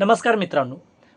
नमस्कार मित्रांनो.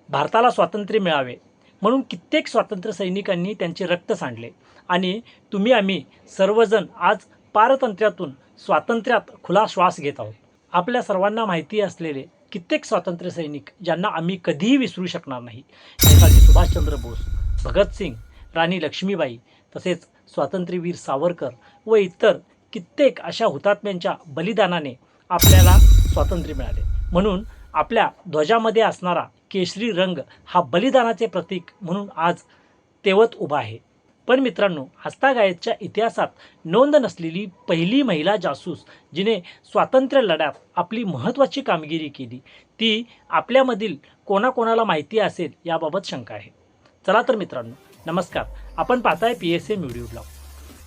भारताला स्वातंत्र्य मिळावे म्हणून कित्येक स्वातंत्र्य सैनिकांनी त्यांचे रक्त सांडले आणि तुम्ही आम्ही सर्वजण आज पारतंत्र्यातून स्वातंत्र्यात खुला श्वास घेत आहोत. आपल्या सर्वांना माहिती असलेले कित्येक स्वातंत्र्य सैनिक ज्यांना आम्ही कधीही विसरू शकणार नाही. नेताजी सुभाषचंद्र बोस भगतसिंग राणी लक्ष्मीबाई तसेच स्वातंत्र्यवीर सावरकर व इतर कित्येक अशा हुतात्म्यांच्या बलिदानाने आपल्याला स्वातंत्र्य मिळाले. म्हणून आपल्या ध्वजामध्ये असणारा केशरी रंग हा बलिदानाचे प्रतीक म्हणून आज तेवत उभा आहे. पण मित्रांनो हस्तागायतच्या इतिहासात नोंद नसलेली पहिली महिला जासूस जिने स्वातंत्र्य लढ्यात आपली महत्त्वाची कामगिरी केली ती आपल्यामधील कोणाकोणाला माहिती असेल याबाबत शंका आहे. चला तर मित्रांनो नमस्कार. आपण पाहताय P S A video blog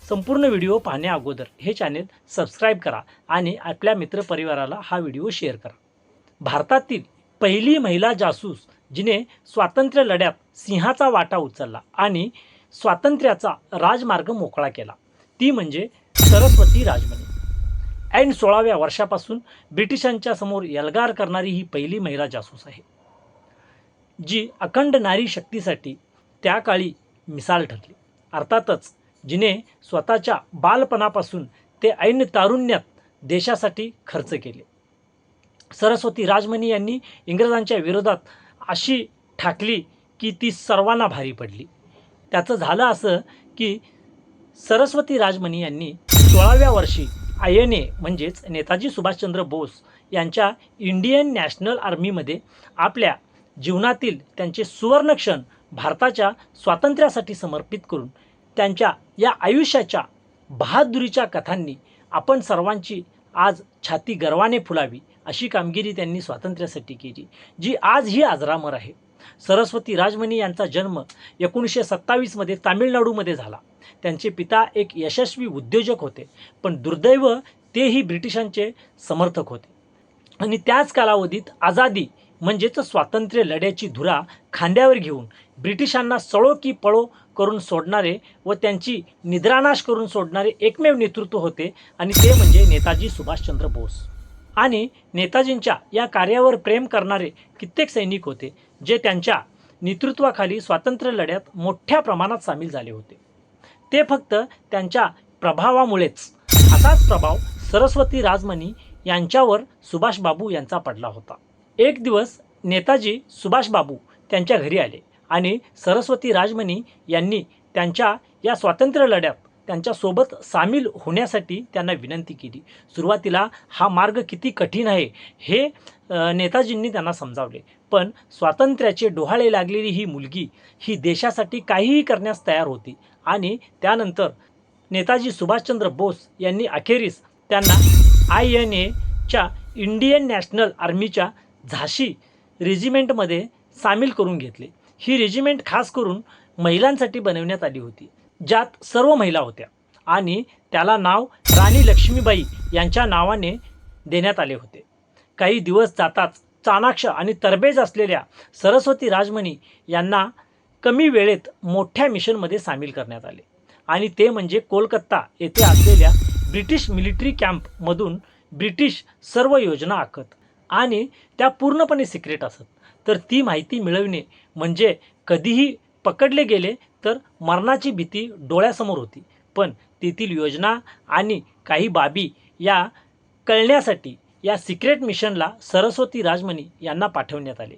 संपूर्ण व्हिडिओ पाहण्या अगोदर हे चॅनेल सबस्क्राईब करा आणि आपल्या मित्रपरिवाराला हा व्हिडिओ शेअर करा. भारतातील पहिली महिला जासूस जिने स्वातंत्र्य लढ्यात सिंहाचा वाटा उचलला आणि स्वातंत्र्याचा राजमार्ग मोकळा केला. ती म्हणजे सरस्वती राजमणी. ऐन सोळाव्या वर्षापासून ब्रिटिशांच्या समोर यलगार करणारी ही पहिली महिला जासूस आहे जी अखंड नारी शक्तीसाठी त्या काळी मिसाल ठरली. अर्थातच जिने स्वतःच्या बालपणापासून ते ऐन तारुण्यात देशासाठी खर्च केले. सरस्वती राजमणी यांनी इंग्रजांच्या विरोधात अशी ठाकली की ती सर्वांना भारी पडली. त्याचं झालं असं की सरस्वती राजमणी यांनी सोळाव्या वर्षी आय एन ए म्हणजेच नेताजी सुभाषचंद्र बोस यांच्या इंडियन नॅशनल आर्मीमध्ये आपल्या जीवनातील त्यांचे सुवर्णक्षण भारताच्या स्वातंत्र्यासाठी समर्पित करून त्यांच्या या आयुष्याच्या बहादुरीच्या कथांनी आपण सर्वांची आज छाती गर्वाने फुलावी. अशी कामगिरी त्यांनी स्वातंत्र्यासाठी केली जी आजही आजरामर आहे. सरस्वती राजमणी यांचा जन्म एकोणीसशे सत्तावीसमध्ये तामिळनाडूमध्ये झाला. त्यांचे पिता एक यशस्वी उद्योजक होते पण दुर्दैव तेही ब्रिटिशांचे समर्थक होते. आणि त्याच कालावधीत आझादी म्हणजेच स्वातंत्र्य लढ्याची धुरा खांद्यावर घेऊन ब्रिटिशांना सळो की पळो करून सोडणारे व त्यांची निद्रानाश करून सोडणारे एकमेव नेतृत्व होते आणि ते म्हणजे नेताजी सुभाषचंद्र बोस. आणि नेताजींच्या या कार्यावर प्रेम करणारे कित्येक सैनिक होते जे त्यांच्या नेतृत्वाखाली स्वातंत्र्य लढ्यात मोठ्या प्रमाणात सामील झाले होते. ते फक्त त्यांच्या प्रभावामुळेच. असाच प्रभाव सरस्वती राजमणी यांच्यावर सुभाषबाबू यांचा पडला होता. एक दिवस नेताजी सुभाषबाबू त्यांच्या घरी आले आणि सरस्वती राजमणी यांनी त्यांच्या या स्वातंत्र्य लढ्यात त्यांच्यासोबत सामील होण्यासाठी त्यांना विनंती केली. सुरुवातीला हा मार्ग किती कठीण आहे हे नेताजींनी त्यांना समजावले. पण स्वातंत्र्याचे डोहाळे लागलेली ही मुलगी ही देशासाठी काहीही करण्यास तयार होती. आणि त्यानंतर नेताजी सुभाषचंद्र बोस यांनी अखेरीस त्यांना आय एन एच्या इंडियन नॅशनल आर्मीच्या झाशी रेजिमेंटमध्ये सामील करून घेतले. ही रेजिमेंट खास करून महिलांसाठी बनवण्यात आली होती. ज्यात सर्व महिला होत्या. आणि त्याला नाव राणी लक्ष्मीबाई यांच्या नावाने देण्यात आले होते. काही दिवस जाताच चाणाक्ष आणि तरबेज असलेल्या सरस्वती राजमणी यांना कमी वेळेत मोठ्या मिशनमध्ये सामील करण्यात आले. आणि ते म्हणजे कोलकाता येथे असलेल्या ब्रिटिश मिलिटरी कॅम्पमधून ब्रिटिश सर्व योजना आखत आणि त्या पूर्णपणे सिक्रेट असत. तर ती माहिती मिळविणे म्हणजे कधीही पकडले गेले तर मरणाची भीती डोळ्यासमोर होती. पण तेथील योजना आणि काही बाबी या कळण्यासाठी या सिक्रेट मिशनला सरस्वती राजमणी यांना पाठवण्यात आले.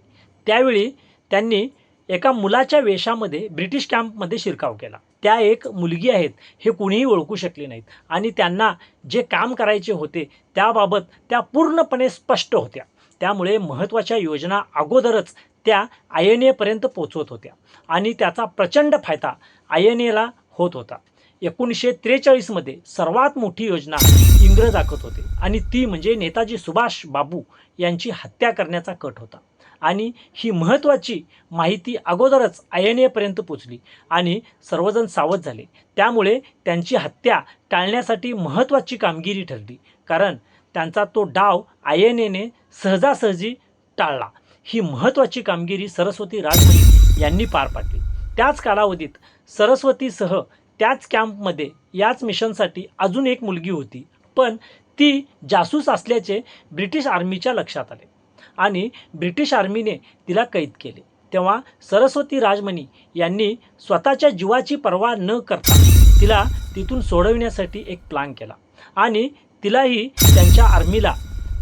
त्यावेळी त्यांनी एका मुलाच्या वेशामध्ये ब्रिटिश कॅम्पमध्ये शिरकाव केला. त्या एक मुलगी आहेत हे कुणीही ओळखू शकले नाहीत आणि त्यांना जे काम करायचे होते त्याबाबत त्या पूर्णपणे स्पष्ट होत्या. त्यामुळे महत्त्वाच्या योजना अगोदरच त्या आय एन एपर्यंत पोचवत होत्या. आणि त्याचा प्रचंड फायदा आय एन एला होत होता. एकोणीसशे त्रेचाळीसमध्ये सर्वात मोठी योजना इंग्रज आखत होते. आणि ती म्हणजे नेताजी सुभाष बाबू यांची हत्या करण्याचा कट होता. आणि ही महत्त्वाची माहिती अगोदरच आय एन एपर्यंत पोचली आणि सर्वजण सावध झाले. त्यामुळे त्यांची हत्या टाळण्यासाठी महत्त्वाची कामगिरी ठरली. कारण त्यांचा तो डाव आय एन एने सहजासहजी टाळला. ही महत्त्वाची कामगिरी सरस्वती राजमणी यांनी पार पाडली. त्याच कालावधीत सरस्वतीसह त्याच कॅम्पमध्ये याच मिशनसाठी अजून एक मुलगी होती. पण ती जासूस असल्याचे ब्रिटिश आर्मीच्या लक्षात आले आणि ब्रिटिश आर्मीने तिला कैद केले. तेव्हा सरस्वती राजमणी यांनी स्वतःच्या जीवाची पर्वा न करता तिला तिथून सोडविण्यासाठी एक प्लान केला आणि तिलाही त्यांच्या आर्मीला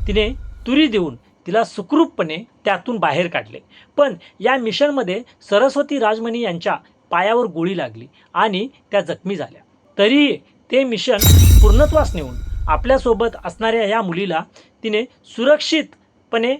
तिने तुरी देऊन तिला सुखरूपपणे त्यातून बाहेर काढले. पण या मिशनमध्ये सरस्वती राजमणी यांच्या पायावर गोळी लागली आणि त्या जखमी झाल्या. तरीही ते मिशन पूर्णत्वास नेऊन आपल्यासोबत असणाऱ्या या मुलीला तिने सुरक्षितपणे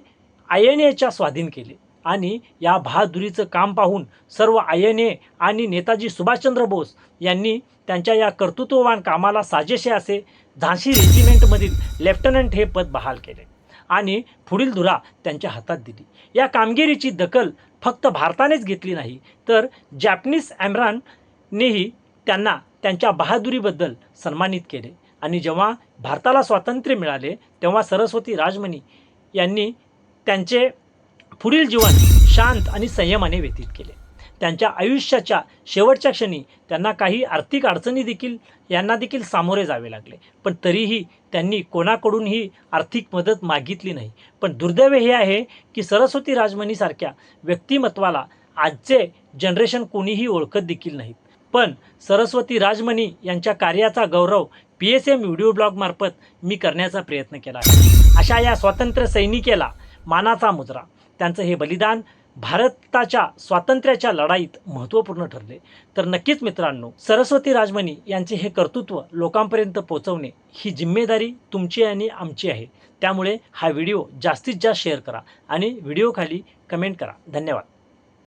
आय एन एच्या स्वाधीन केले आणि या बहादुरीचं काम पाहून सर्व आय एन ए आणि नेताजी सुभाषचंद्र बोस यांनी त्यांच्या या कर्तृत्ववान कामाला साजेसे असे झांसी रेजिमेंटमधील लेफ्टनंट हे पद बहाल केले आणि पुढील धुरा त्यांच्या हातात दिली. या कामगिरीची दखल फक्त भारतानेच घेतली नाही तर जॅपनीज ॲम्राननेही त्यांना त्यांच्या बहादुरीबद्दल सन्मानित केले. आणि जेव्हा भारताला स्वातंत्र्य मिळाले तेव्हा सरस्वती राजमणी यांनी त्यांचे पुढील जीवन शांत आणि संयमाने व्यतीत केले. त्यांच्या आयुष्याच्या शेवटच्या क्षणी त्यांना काही आर्थिक अडचणी देखील यांना देखील सामोरे जावे लागले. पण तरीही त्यांनी कोणाकडूनही आर्थिक मदत मागितली नाही. पण दुर्दैव हे आहे की सरस्वती राजमणीसारख्या व्यक्तिमत्वाला आजचे जनरेशन कोणीही ओळखत देखील नाहीत. पण सरस्वती राजमणी यांच्या कार्याचा गौरव पी एस एम व्हिडिओ ब्लॉगमार्फत मी करण्याचा प्रयत्न केला आहे. अशा या स्वातंत्र्य सैनिकेला मानाचा मुजरा. त्यांचं हे बलिदान भारताच्या स्वातंत्र्याच्या लढाईत महत्त्वपूर्ण ठरले. तर नक्कीच मित्रांनो सरस्वती राजमणी यांचे हे कर्तृत्व लोकांपर्यंत पोहोचवणे ही जिम्मेदारी तुमची आणि आमची आहे. त्यामुळे हा व्हिडिओ जास्तीत जास्त शेअर करा आणि व्हिडिओखाली कमेंट करा. धन्यवाद.